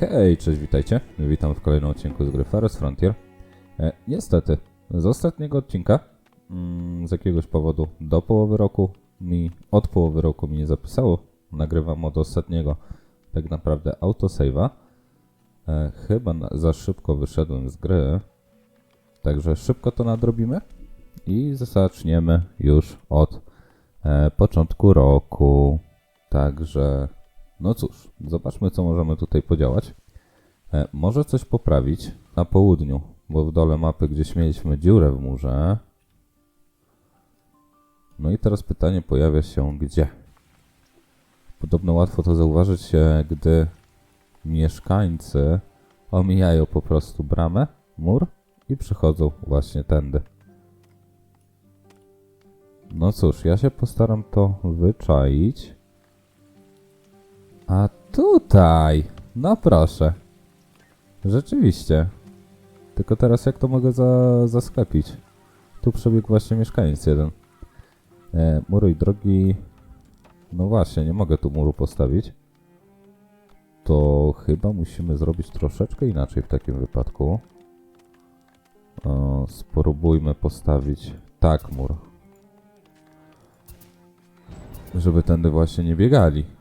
Hej, cześć, witajcie. Witam w kolejnym odcinku z gry Forest Frontier. E, niestety, z ostatniego odcinka, mm, z jakiegoś powodu do połowy roku, mi od połowy roku mi nie zapisało. Nagrywam od ostatniego, tak naprawdę autosave'a. E, chyba na, za szybko wyszedłem z gry, także szybko to nadrobimy i zaczniemy już od e, początku roku. Także, no cóż, zobaczmy co możemy tutaj podziałać. E, może coś poprawić na południu, bo w dole mapy gdzieś mieliśmy dziurę w murze. No i teraz pytanie pojawia się gdzie? Podobno łatwo to zauważyć, gdy mieszkańcy omijają po prostu bramę, mur i przychodzą właśnie tędy. No cóż, ja się postaram to wyczaić. A tutaj, no proszę. Rzeczywiście. Tylko teraz jak to mogę za, zasklepić? Tu przebiegł właśnie mieszkaniec jeden. E, i drogi... No właśnie, nie mogę tu muru postawić. To chyba musimy zrobić troszeczkę inaczej w takim wypadku. O, spróbujmy postawić tak mur. Żeby tędy właśnie nie biegali.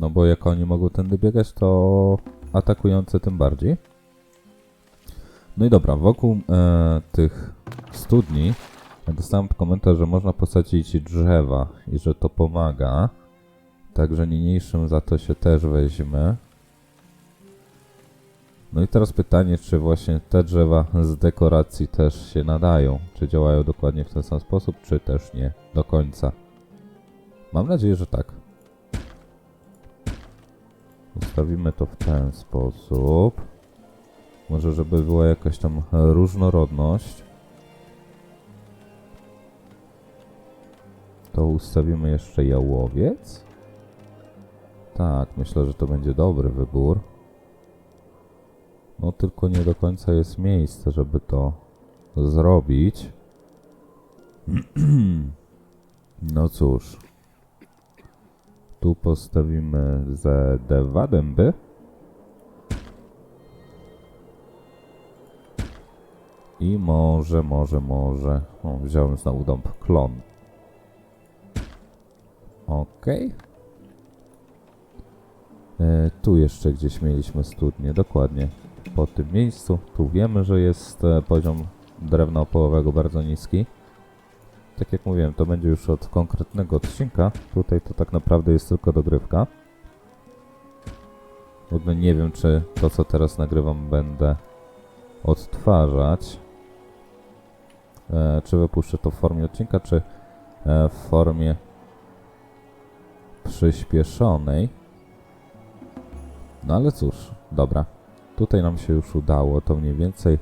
No bo jak oni mogą tędy biegać, to atakujący tym bardziej. No i dobra, wokół e, tych studni dostałem komentarz, że można posadzić drzewa i że to pomaga. Także niniejszym za to się też weźmie. No i teraz pytanie, czy właśnie te drzewa z dekoracji też się nadają? Czy działają dokładnie w ten sam sposób, czy też nie do końca? Mam nadzieję, że tak. Ustawimy to w ten sposób. Może, żeby była jakaś tam różnorodność. To ustawimy jeszcze jałowiec. Tak, myślę, że to będzie dobry wybór. No tylko nie do końca jest miejsce, żeby to zrobić. no cóż. Tu postawimy ze dwa dęby. I może, może, może. O, wziąłem znowu dąb. Klon. Okej. E, Tu jeszcze gdzieś mieliśmy studnię, dokładnie po tym miejscu. Tu wiemy, że jest e, poziom drewna opałowego bardzo niski. Tak jak mówiłem, to będzie już od konkretnego odcinka. Tutaj to tak naprawdę jest tylko dogrywka. W ogóle nie wiem, czy to, co teraz nagrywam, będę odtwarzać. E, czy wypuszczę to w formie odcinka, czy e, w formie przyspieszonej. No ale cóż, dobra. Tutaj nam się już udało to mniej więcej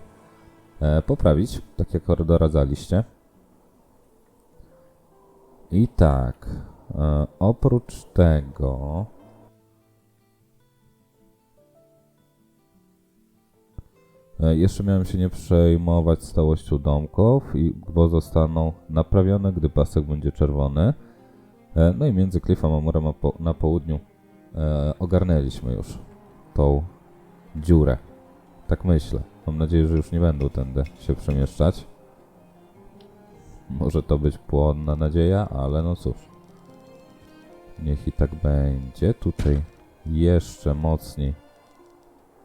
e, poprawić, tak jak doradzaliście. I tak, e, oprócz tego... E, jeszcze miałem się nie przejmować stałością domków, bo zostaną naprawione, gdy pasek będzie czerwony. E, no i między Cliffem a murem na, po, na południu ogarnęliśmy już tą dziurę. Tak myślę. Mam nadzieję, że już nie będą tędy się przemieszczać. Może to być płonna nadzieja, ale no cóż. Niech i tak będzie. Tutaj jeszcze mocniej.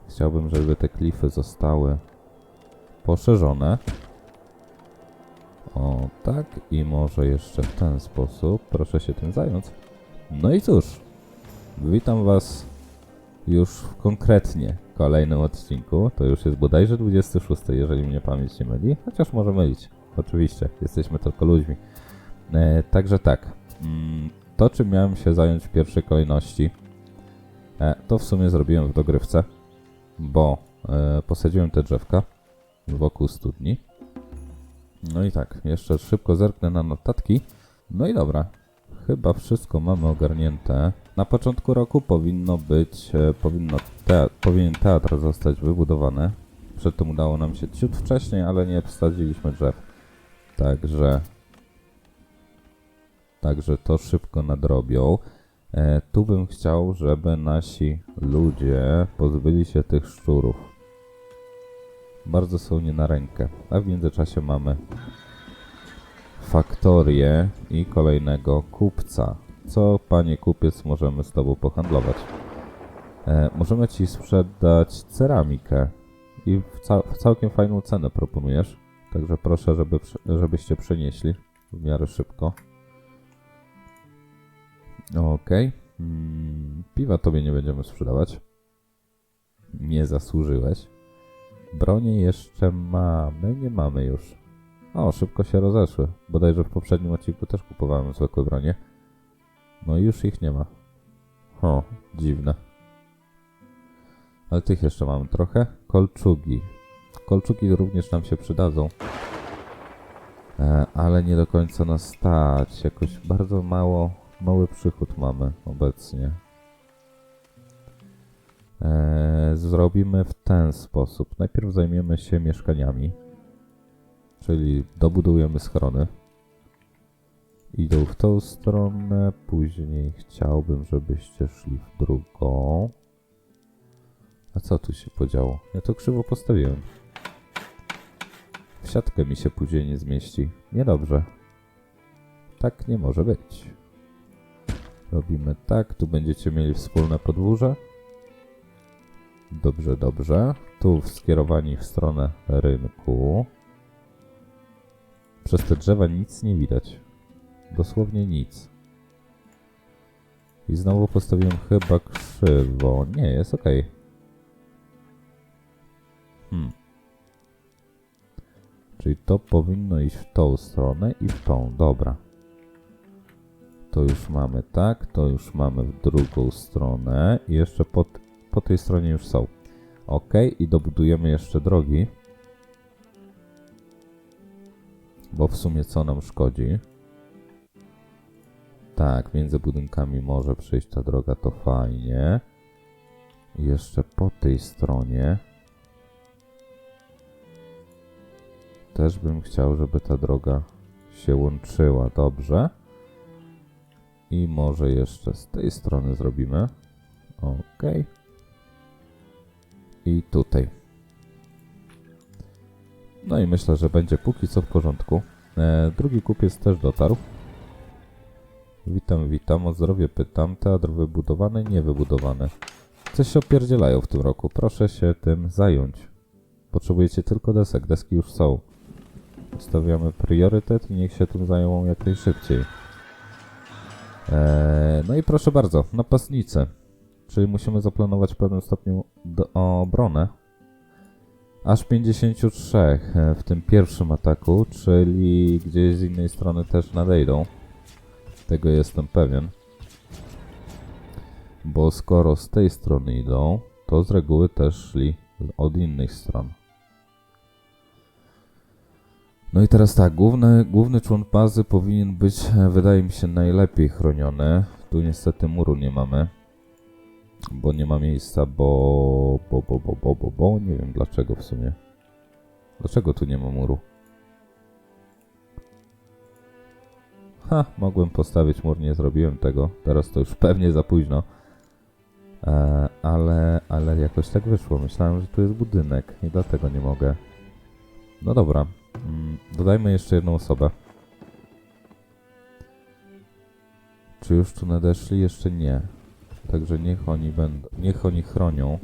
Chciałbym, żeby te klify zostały poszerzone. O, tak. I może jeszcze w ten sposób. Proszę się tym zająć. No i cóż. Witam Was już w konkretnie kolejnym odcinku. To już jest bodajże 26, jeżeli mnie pamięć nie myli. Chociaż może mylić. Oczywiście, jesteśmy tylko ludźmi. E, także tak. Mm, to, czym miałem się zająć w pierwszej kolejności, e, to w sumie zrobiłem w dogrywce, bo e, posadziłem te drzewka wokół studni. No i tak, jeszcze szybko zerknę na notatki. No i dobra, chyba wszystko mamy ogarnięte. Na początku roku powinno być, powinno te, powinien teatr zostać wybudowany. Przedtem udało nam się ciut wcześniej, ale nie wsadziliśmy drzew. Także, także to szybko nadrobią. E, tu bym chciał, żeby nasi ludzie pozbyli się tych szczurów. Bardzo są nie na rękę. A w międzyczasie mamy faktorię i kolejnego kupca. Co, panie kupiec, możemy z tobą pohandlować? E, możemy ci sprzedać ceramikę i w, w całkiem fajną cenę proponujesz. Także proszę, żeby, żebyście przynieśli w miarę szybko. Okej. Mm, piwa tobie nie będziemy sprzedawać. Nie zasłużyłeś. Bronie jeszcze mamy, nie mamy już. O, szybko się rozeszły. Bodajże w poprzednim odcinku też kupowałem zwykłe bronie. No już ich nie ma. O, dziwne. Ale tych jeszcze mamy trochę. Kolczugi. Kolczugi również nam się przydadzą. E, ale nie do końca nas stać. Jakoś bardzo mało, mały przychód mamy obecnie. E, zrobimy w ten sposób. Najpierw zajmiemy się mieszkaniami. Czyli dobudujemy schrony. Idą w tą stronę, później chciałbym, żebyście szli w drugą. A co tu się podziało? Ja to krzywo postawiłem. W siatkę mi się później nie zmieści. Niedobrze. Tak nie może być. Robimy tak, tu będziecie mieli wspólne podwórze. Dobrze, dobrze. Tu skierowani w stronę rynku. Przez te drzewa nic nie widać. Dosłownie nic. I znowu postawiłem chyba krzywo. Nie, jest ok. Hmm. Czyli to powinno iść w tą stronę i w tą. Dobra. To już mamy tak, to już mamy w drugą stronę. I jeszcze po, po tej stronie już są. Ok, i dobudujemy jeszcze drogi. Bo w sumie co nam szkodzi? Tak, między budynkami może przejść ta droga, to fajnie. Jeszcze po tej stronie też bym chciał, żeby ta droga się łączyła dobrze. I może jeszcze z tej strony zrobimy. Ok. I tutaj. No i myślę, że będzie póki co w porządku. E, drugi kupiec też dotarł. Witam, witam. O zdrowie pytam. Teatr wybudowany, niewybudowany. Coś się opierdzielają w tym roku. Proszę się tym zająć. Potrzebujecie tylko desek. Deski już są. Stawiamy priorytet i niech się tym zajmą jak najszybciej. Eee, no i proszę bardzo, napastnicy. Czyli musimy zaplanować w pewnym stopniu do, obronę. Aż 53 e, w tym pierwszym ataku, czyli gdzieś z innej strony też nadejdą. Tego jestem pewien. Bo skoro z tej strony idą, to z reguły też szli od innych stron. No i teraz tak, główny, główny człon bazy powinien być, e, wydaje mi się, najlepiej chroniony. Tu niestety muru nie mamy, bo nie ma miejsca, bo, bo, bo, bo, bo, bo, bo, nie wiem dlaczego w sumie. Dlaczego tu nie ma muru? Ha, mogłem postawić mur, nie zrobiłem tego. Teraz to już pewnie za późno. E, ale, ale jakoś tak wyszło. Myślałem, że tu jest budynek i dlatego nie mogę. No dobra. Mm, Dodajmy jeszcze jedną osobę. Czy już tu nadeszli? Jeszcze nie. Także niech oni będą. Niech oni chronią.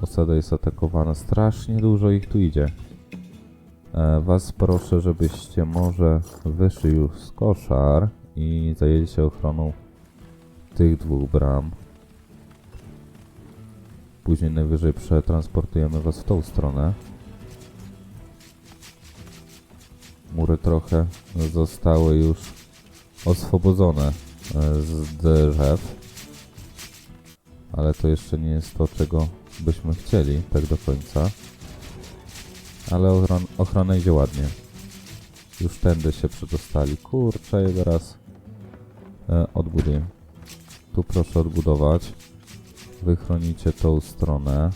Osada jest atakowana. Strasznie dużo ich tu idzie. E, was proszę, żebyście może wyszli już z koszar i zajęli się ochroną tych dwóch bram. Później najwyżej przetransportujemy was w tą stronę. Mury trochę zostały już oswobodzone e, z drzew. Ale to jeszcze nie jest to, czego byśmy chcieli tak do końca. Ale ochron ochrona idzie ładnie. Już tędy się przedostali. Kurczę, je teraz e, odbuduję. Tu proszę odbudować. Wy chronicie tą stronę.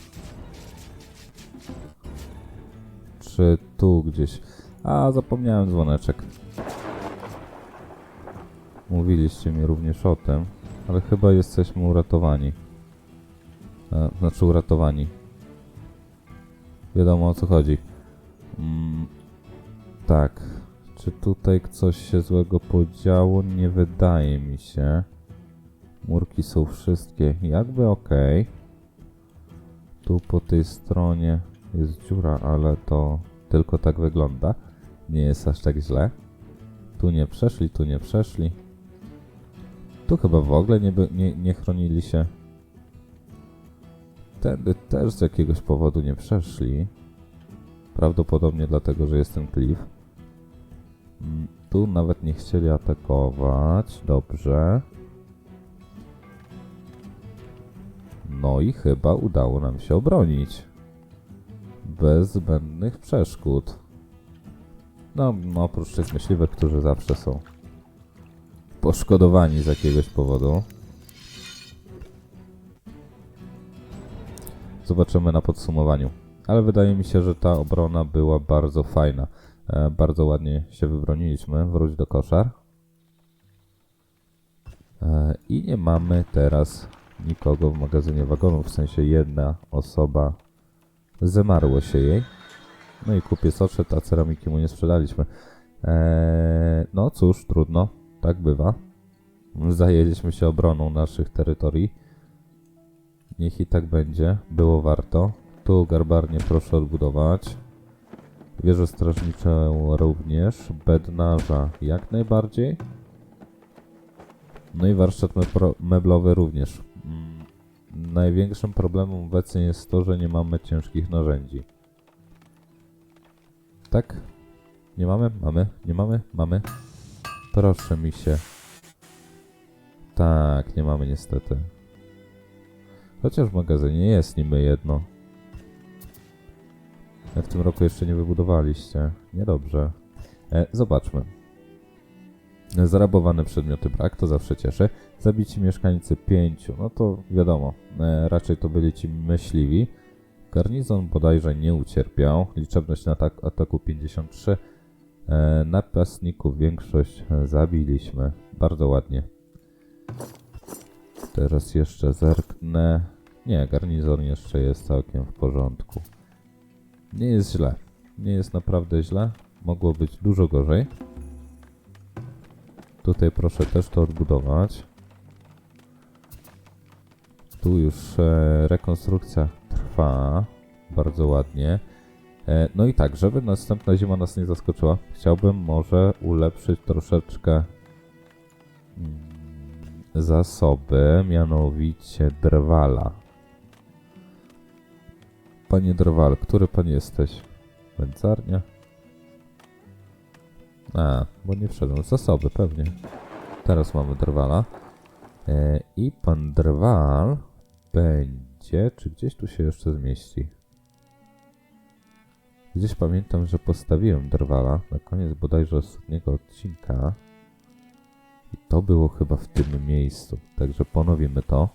Czy tu gdzieś? A, zapomniałem dzwoneczek. Mówiliście mi również o tym, ale chyba jesteśmy uratowani. E, znaczy uratowani. Wiadomo o co chodzi. Mm, tak. Czy tutaj coś się złego podziało? Nie wydaje mi się. Murki są wszystkie jakby ok. Tu po tej stronie jest dziura, ale to tylko tak wygląda. Nie jest aż tak źle. Tu nie przeszli, tu nie przeszli. Tu chyba w ogóle nie, nie, nie chronili się. Tędy też z jakiegoś powodu nie przeszli. Prawdopodobnie dlatego, że jest ten klif. Mm, Tu nawet nie chcieli atakować. Dobrze. No i chyba udało nam się obronić. Bez zbędnych przeszkód. No, no oprócz tych myśliwych, którzy zawsze są poszkodowani z jakiegoś powodu. Zobaczymy na podsumowaniu. Ale wydaje mi się, że ta obrona była bardzo fajna. E, bardzo ładnie się wybroniliśmy. Wróć do koszar. E, I nie mamy teraz nikogo w magazynie wagonów. W sensie jedna osoba zemarło się jej. No i kupiec odszedł, a ceramiki mu nie sprzedaliśmy. Eee, no cóż, trudno. Tak bywa. Zajęliśmy się obroną naszych terytorii. Niech i tak będzie. Było warto. Tu garbarnie proszę odbudować. Wieżę strażniczą również. Bednarza jak najbardziej. No i warsztat meblowy również. Mm, Największym problemem obecnie jest to, że nie mamy ciężkich narzędzi. Tak? Nie mamy? Mamy? Nie mamy? Mamy? Proszę mi się. Tak, nie mamy niestety. Chociaż w magazynie jest niby jedno. W tym roku jeszcze nie wybudowaliście. Niedobrze. E, zobaczmy. Zarabowane przedmioty brak, to zawsze cieszy. Zabici mieszkańcy pięciu, no to wiadomo, e, raczej to byli ci myśliwi. Garnizon bodajże nie ucierpiał, liczebność atak, ataku 53. E, napastników większość e, zabiliśmy, bardzo ładnie. Teraz jeszcze zerknę. Nie, garnizon jeszcze jest całkiem w porządku. Nie jest źle, nie jest naprawdę źle, mogło być dużo gorzej. Tutaj proszę też to odbudować. Tu już e, rekonstrukcja trwa bardzo ładnie. E, no i tak, żeby następna zima nas nie zaskoczyła, chciałbym może ulepszyć troszeczkę mm, zasoby, mianowicie drwala. Panie drwal, który pan jesteś? Wędzarnia? A, bo nie wszedłem. Zasoby, pewnie. Teraz mamy drwala. E, I pan drwal będzie. Czy gdzieś tu się jeszcze zmieści? Gdzieś pamiętam, że postawiłem drwala na koniec bodajże ostatniego odcinka. I to było chyba w tym miejscu. Także ponowimy to.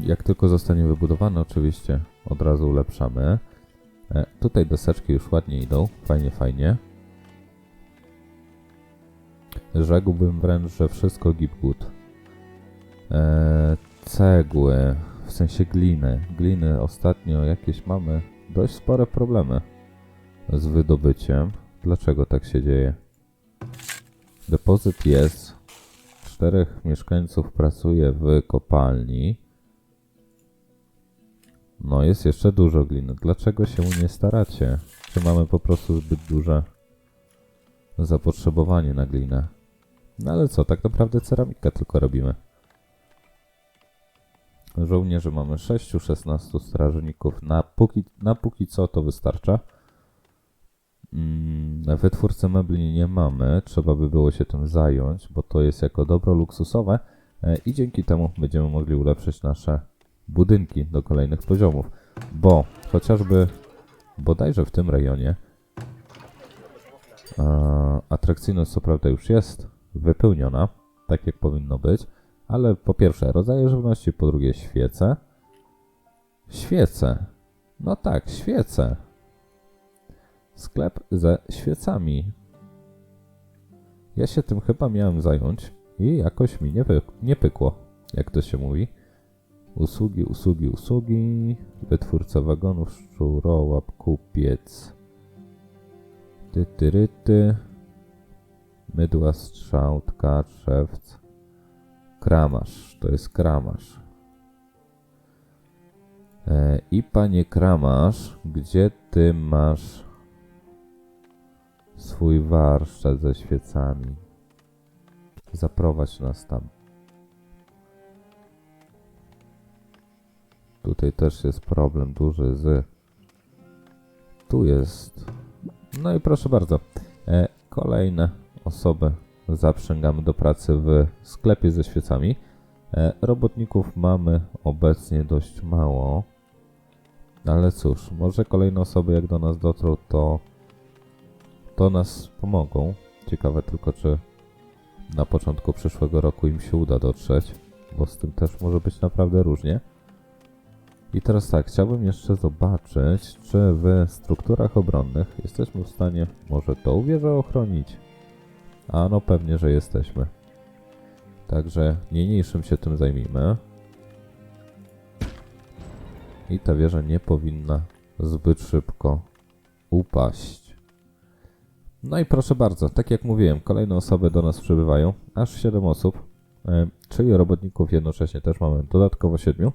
Jak tylko zostanie wybudowane, oczywiście od razu ulepszamy. E, tutaj deseczki już ładnie idą. Fajnie, fajnie. Rzekłbym wręcz, że wszystko git good. E, cegły, w sensie gliny. Gliny ostatnio jakieś mamy dość spore problemy z wydobyciem. Dlaczego tak się dzieje? Depozyt jest. Czterech mieszkańców pracuje w kopalni. No, jest jeszcze dużo gliny. Dlaczego się nie staracie? Czy mamy po prostu zbyt duże zapotrzebowanie na glinę? No ale co, tak naprawdę ceramikę tylko robimy. Żołnierzy mamy 6-16 strażników. Na póki, na póki co to wystarcza. Mm, wytwórcy mebli nie mamy. Trzeba by było się tym zająć, bo to jest jako dobro luksusowe e, i dzięki temu będziemy mogli ulepszyć nasze budynki do kolejnych poziomów. Bo chociażby bodajże w tym rejonie e, atrakcyjność co prawda już jest wypełniona, tak jak powinno być, ale po pierwsze rodzaje żywności, po drugie świece. Świece. No tak, świece. Sklep ze świecami. Ja się tym chyba miałem zająć i jakoś mi nie, nie pykło, jak to się mówi. Usługi, usługi, usługi. Wytwórca wagonów, szczurołap, kupiec. Ty, ty, ry, ty. Mydła, strzałtka, szewc. Kramarz, to jest kramarz. E, I panie kramarz, gdzie ty masz swój warsztat ze świecami? Zaprowadź nas tam. Tutaj też jest problem duży z. Tu jest. No i proszę bardzo. E, kolejne osoby zaprzęgamy do pracy w sklepie ze świecami. E, robotników mamy obecnie dość mało. Ale cóż, może kolejne osoby jak do nas dotrą, to to nas pomogą. Ciekawe tylko, czy na początku przyszłego roku im się uda dotrzeć, bo z tym też może być naprawdę różnie. I teraz tak, chciałbym jeszcze zobaczyć, czy w strukturach obronnych jesteśmy w stanie może tą wieżę ochronić. A no pewnie, że jesteśmy. Także niniejszym się tym zajmijmy. I ta wieża nie powinna zbyt szybko upaść. No i proszę bardzo, tak jak mówiłem, kolejne osoby do nas przybywają, aż 7 osób, e, czyli robotników jednocześnie też mamy dodatkowo 7,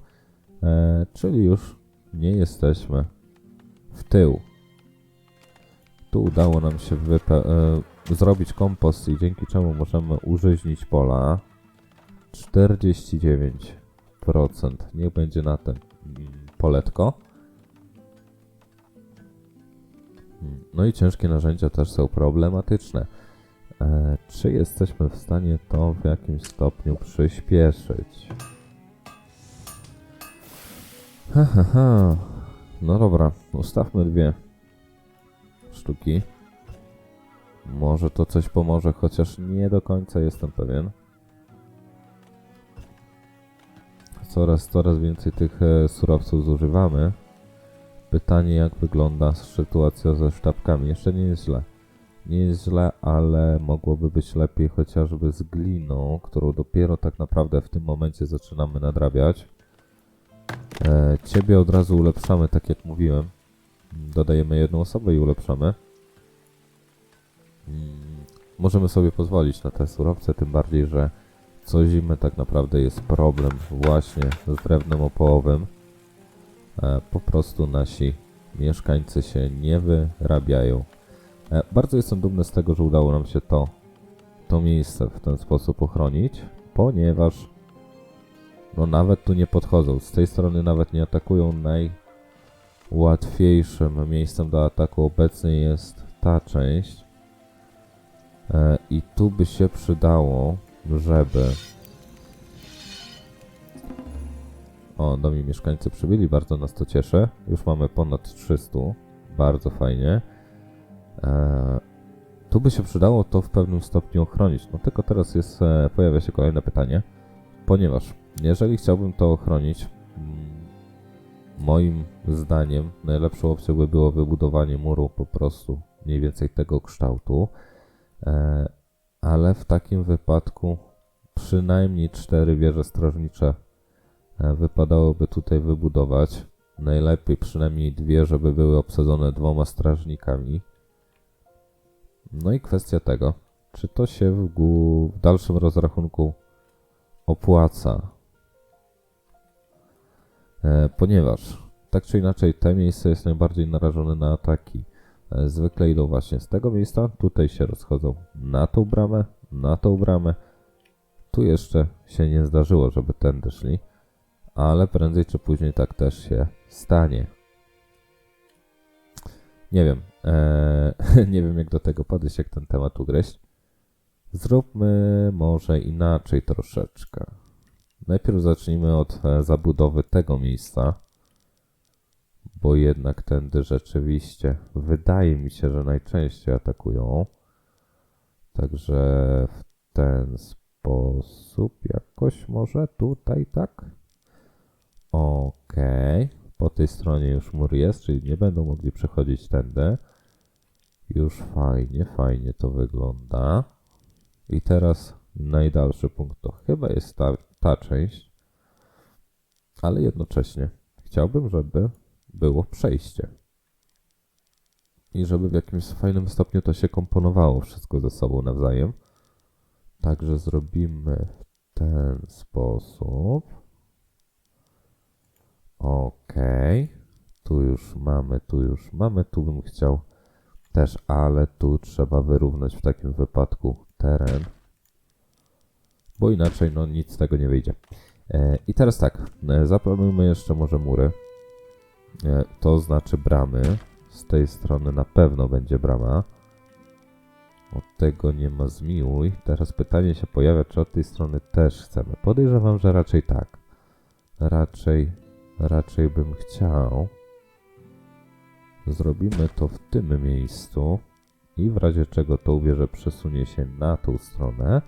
e, czyli już nie jesteśmy w tył. Tu udało nam się wype- e, zrobić kompost i dzięki czemu możemy użyźnić pola. 49%. Niech będzie na ten mm, poletko. Mm, No i ciężkie narzędzia też są problematyczne. E, czy jesteśmy w stanie to w jakimś stopniu przyspieszyć? Ha, ha, ha. No dobra, ustawmy dwie sztuki. Może to coś pomoże, chociaż nie do końca jestem pewien. Coraz, coraz więcej tych e, surowców zużywamy. Pytanie, jak wygląda sytuacja ze sztabkami. Jeszcze nie jest źle. Nie jest źle, ale mogłoby być lepiej chociażby z gliną, którą dopiero tak naprawdę w tym momencie zaczynamy nadrabiać. E, ciebie od razu ulepszamy, tak jak mówiłem. Dodajemy jedną osobę i ulepszamy. Możemy sobie pozwolić na te surowce, tym bardziej, że co zimę tak naprawdę jest problem właśnie z drewnem opołowym. E, po prostu nasi mieszkańcy się nie wyrabiają. E, bardzo jestem dumny z tego, że udało nam się to, to miejsce w ten sposób ochronić, ponieważ no nawet tu nie podchodzą. Z tej strony nawet nie atakują. Najłatwiejszym miejscem do ataku obecnie jest ta część. E, I tu by się przydało, żeby O, do mieszkańcy przybyli, bardzo nas to cieszy. Już mamy ponad 300, bardzo fajnie. Eee, tu by się przydało to w pewnym stopniu ochronić. No tylko teraz jest, e, pojawia się kolejne pytanie, ponieważ jeżeli chciałbym to ochronić, mm, moim zdaniem najlepszą opcją by było wybudowanie muru po prostu mniej więcej tego kształtu. E, ale w takim wypadku przynajmniej cztery wieże strażnicze e, wypadałoby tutaj wybudować. Najlepiej przynajmniej dwie, żeby były obsadzone dwoma strażnikami. No i kwestia tego, czy to się w, w dalszym rozrachunku opłaca. E, ponieważ tak czy inaczej te miejsce jest najbardziej narażone na ataki. E, Zwykle idą właśnie z tego miejsca, tutaj się rozchodzą na tą bramę, na tą bramę. Tu jeszcze się nie zdarzyło, żeby tędy szli, ale prędzej czy później tak też się stanie. Nie wiem, e, nie wiem jak do tego podejść, jak ten temat ugryźć. Zróbmy może inaczej troszeczkę. Najpierw zacznijmy od e, zabudowy tego miejsca bo jednak tędy rzeczywiście wydaje mi się, że najczęściej atakują. Także w ten sposób jakoś może tutaj tak. Okej. Po tej stronie już mur jest, czyli nie będą mogli przechodzić tędy. Już fajnie, fajnie to wygląda. I teraz najdalszy punkt to chyba jest ta, ta część, ale jednocześnie chciałbym, żeby było przejście. I żeby w jakimś fajnym stopniu to się komponowało wszystko ze sobą nawzajem. Także zrobimy w ten sposób. Ok. Tu już mamy, tu już mamy, tu bym chciał też, ale tu trzeba wyrównać w takim wypadku teren, bo inaczej no nic z tego nie wyjdzie. E, I teraz tak, e, zaplanujmy jeszcze może mury, to znaczy bramy. Z tej strony na pewno będzie brama. Od tego nie ma zmiłuj. Teraz pytanie się pojawia, czy od tej strony też chcemy. Podejrzewam, że raczej tak. Raczej, raczej bym chciał. Zrobimy to w tym miejscu i w razie czego to ubierze przesunie się na tą stronę.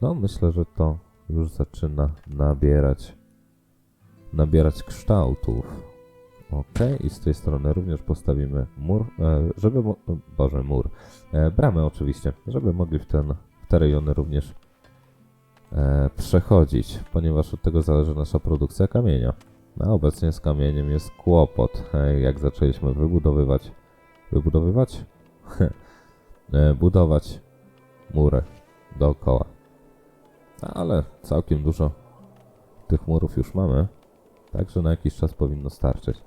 No myślę, że to już zaczyna nabierać nabierać kształtów. Ok, i z tej strony również postawimy mur, e, żeby, mo- boże, mur, e, bramę oczywiście, żeby mogli w, ten, w te rejony również e, przechodzić, ponieważ od tego zależy nasza produkcja kamienia. A obecnie z kamieniem jest kłopot. E, Jak zaczęliśmy wybudowywać, wybudowywać? E, budować mury dookoła. Ale całkiem dużo tych murów już mamy, także na jakiś czas powinno starczyć.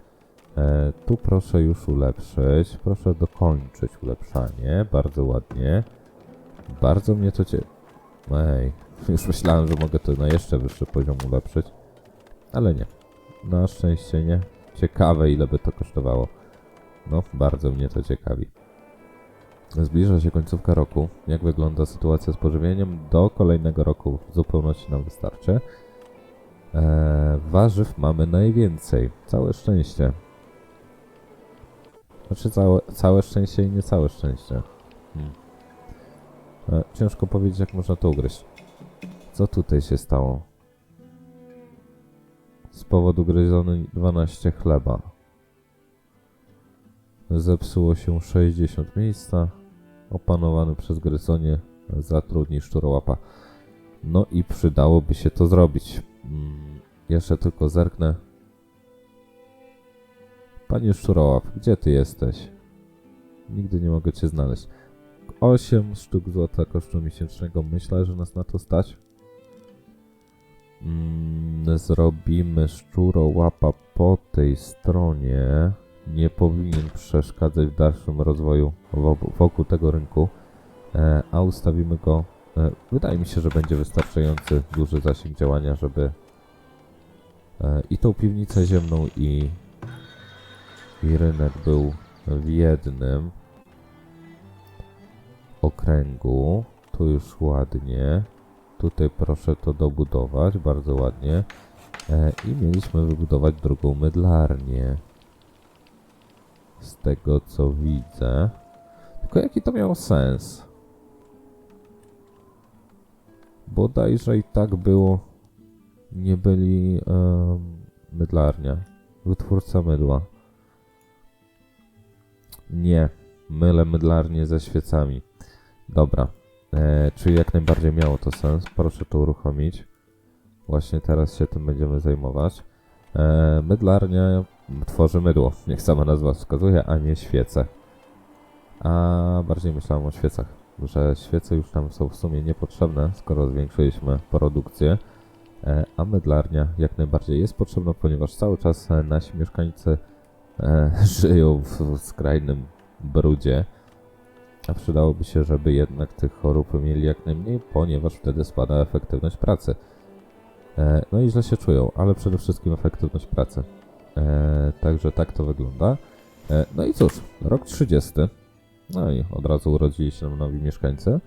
E, tu proszę już ulepszyć, proszę dokończyć ulepszanie, bardzo ładnie. Bardzo mnie to cie... Ej, już myślałem, że mogę to na jeszcze wyższy poziom ulepszyć, ale nie. Na szczęście nie. Ciekawe ile by to kosztowało. No, bardzo mnie to ciekawi. Zbliża się końcówka roku. Jak wygląda sytuacja z pożywieniem? Do kolejnego roku w zupełności nam wystarczy. Eee, warzyw mamy najwięcej. Całe szczęście. Znaczy całe, całe szczęście i nie całe szczęście. Hmm. E, ciężko powiedzieć, jak można to ugryźć. Co tutaj się stało? Z powodu gryzony 12 chleba. Zepsuło się 60 miejsca. Opanowany przez gryzonie zatrudni szczurołapa. No i przydałoby się to zrobić. Mm, jeszcze tylko zerknę. Panie szczurołap, gdzie ty jesteś? Nigdy nie mogę cię znaleźć. 8 sztuk złota kosztu miesięcznego. Myślę, że nas na to stać. Mm, zrobimy szczurołapa po tej stronie. Nie powinien przeszkadzać w dalszym rozwoju wo- wokół tego rynku. E, a ustawimy go. E, wydaje mi się, że będzie wystarczający duży zasięg działania, żeby e, i tą piwnicę ziemną, i, i rynek był w jednym okręgu. Tu już ładnie. Tutaj proszę to dobudować, bardzo ładnie. E, I mieliśmy wybudować drugą mydlarnię. Z tego co widzę. Tylko jaki to miało sens? Bodajże i tak było. Nie byli em, mydlarnia. Wytwórca mydła. Nie. Mylę mydlarnię ze świecami. Dobra. E, czyli jak najbardziej miało to sens. Proszę to uruchomić. Właśnie teraz się tym będziemy zajmować. E, mydlarnia tworzy mydło, jak sama nazwa wskazuje, a nie świece. A bardziej myślałem o świecach, że świece już tam są w sumie niepotrzebne, skoro zwiększyliśmy produkcję. E, a mydlarnia jak najbardziej jest potrzebna, ponieważ cały czas nasi mieszkańcy e, żyją w, skrajnym brudzie. A przydałoby się, żeby jednak tych chorób mieli jak najmniej, ponieważ wtedy spada efektywność pracy. E, no i źle się czują, ale przede wszystkim efektywność pracy. E, także tak to wygląda. No i cóż, rok 30. No i od razu urodzili się nowi mieszkańcy.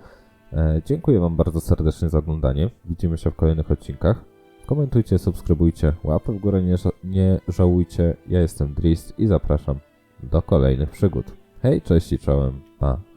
Dziękuję Wam bardzo serdecznie za oglądanie. Widzimy się w kolejnych odcinkach. Komentujcie, subskrybujcie, łapy w górę nie, nie żałujcie. Ja jestem Drist i zapraszam do kolejnych przygód. Hej, cześć i czołem, pa.